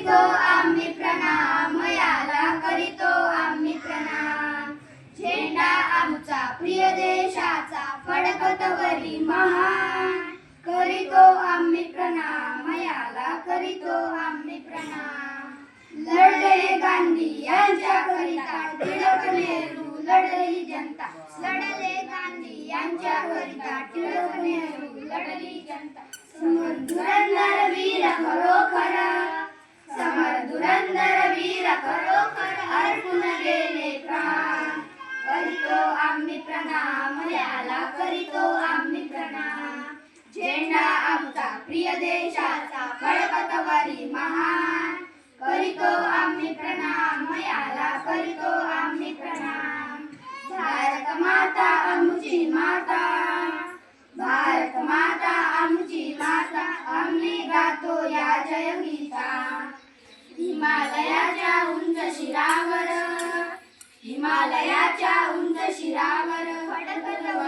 करीतो आम्ही प्रणाम याला करीतो आम्ही प्रणाम. झेंडा आमचा प्रिय देशाचा फडकतवरी महान. करीतो आम्ही प्रणाम याला करीतो आम्ही प्रणाम. लढले गांधी यांच्या करिता टिळक नेहरू लढली जनता. लढले गांधी यांच्या करिता टिळक नेहरू लढली जनता. प्रणाम करीतो आम्ही प्रणाम झेंडा आमचा प्रिय देशाचा फडकतवरी महान. करीतो आम्ही प्रणाम याला करीतो आम्ही प्रणाम भारत माता आमची माता. भारत माता आमची माता आम्ही गातो या जयगीता. हिमालयाच्या उंच शिरावर हिमालयाच्या उंच शिरावर फडकतवरी